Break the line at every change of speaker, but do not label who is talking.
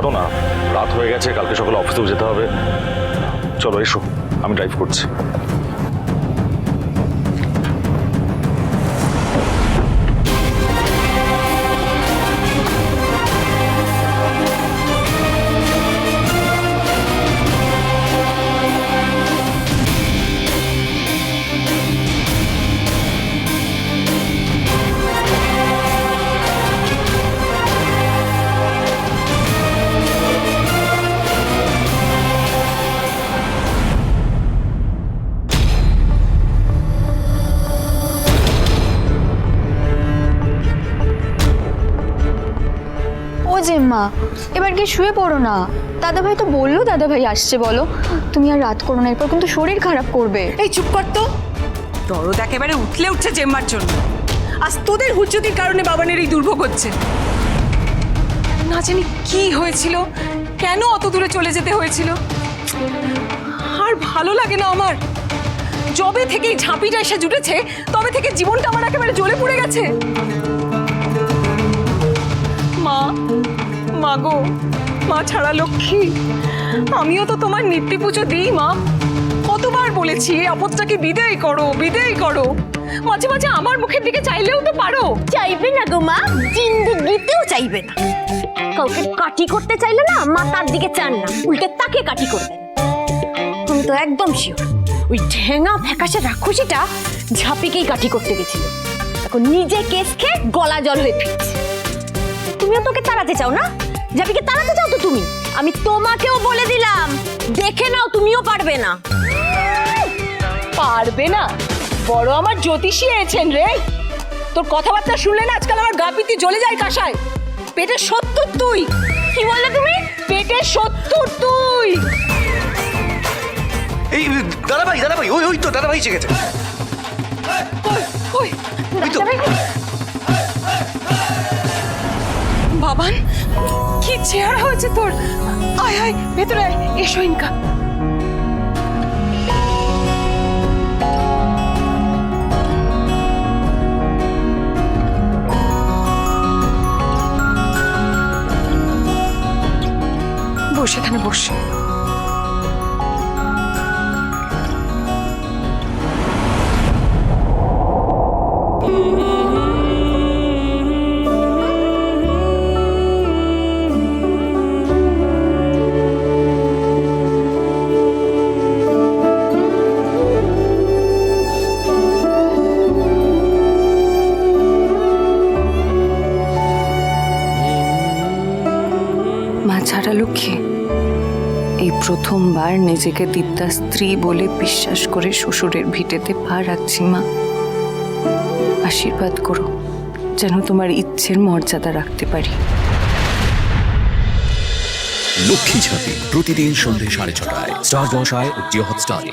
ছাড়ো না। রাত হয়ে গেছে, কালকে সকালে অফিসেও যেতে হবে। চলো, এসো, আমি ড্রাইভ করছি।
জেম্মা, এবার গিয়ে শুয়ে পড়ো না। দাদাভাই তো বলল দাদাভাই আসছে, বলো। তুমি আর রাত করো না, এরপর কিন্তু শরীর খারাপ করবে।
এই চুপ কর তো। দরদ একেবারে উঠলে উঠছে জেম্মার জন্য। আজ তোদের হুজ্জতির কারণে বাবানের এই দুর্ভোগ হচ্ছে। না জানি কি হয়েছিল, কেন অত দূরে চলে যেতে হয়েছিল। আর ভালো লাগে না আমার। জবে থেকে এই ঝাঁপিটা এসে জুটেছে, তবে থেকে জীবনটা আমার একেবারে জ্বলে পড়ে গেছে। মা মা গো, মা ছাড়া লক্ষ্মী। আমিও তো তোমার নিত্যি পুজো দিই, মা। কতবার বলেছি আপদটাকে বিদায় করো বিদায় করো। মাঝে মাঝে আমার মুখের দিকে চাইলেও তো পারো।
চাইবে না গো মা, জিন্দিগিতেও চাইবে না। কাউকে কাটি করতে চাইলে না, মা তার দিকে চান না, উল্টে তাকে কাটি করবে। আমি তো একদম শিওর। ওই ঢেঙা ফ্যাকাশে রাক্ষসীটা ঝাঁপিকেই কাটি করতে গেছিল। এখন নিজে কেস খেয়ে গলা জল হয়ে ফিরছে। তুমিও তোকে তাড়াতে চাও না? ঝাঁপিকে তাড়াতে চাও তো তুমি? আমি তোমাকেও বলে দিলাম। দেখে নাও তুমিও পারবে না।
পারবে না? বড় আমার জ্যোতিষী এছেন রে। তোর কথাবার্তা শুনলে না আজকাল আমার গা পিতি জ্বলে যায় কাসায় পেটে সত্তর তুই।
কি বললে তুমি?
পেটে সত্তর তুই।
এই দাদা ভাই দাদা ভাই ওই ওই তো দাদা ভাই এসে
কি চেহারা হয়েছে তোর? আয় আয় ভেতরে এসো ইনকা। বসে এখানে বসে।
মা ছাড়া লক্ষ্মী। এই প্রথমবার নিজেকে দীপ্তা স্ত্রী বলে বিশ্বাস করে শ্বশুরের ভিটেতে পা রাখছি মা। আশীর্বাদ করো, যেন তোমার ইচ্ছের মর্যাদা রাখতে পারি।
লক্ষ্মী ঝাঁপি প্রতিদিন সন্ধ্যে সাড়ে ছটায়। স্টার জলসায় ও হটস্টারে।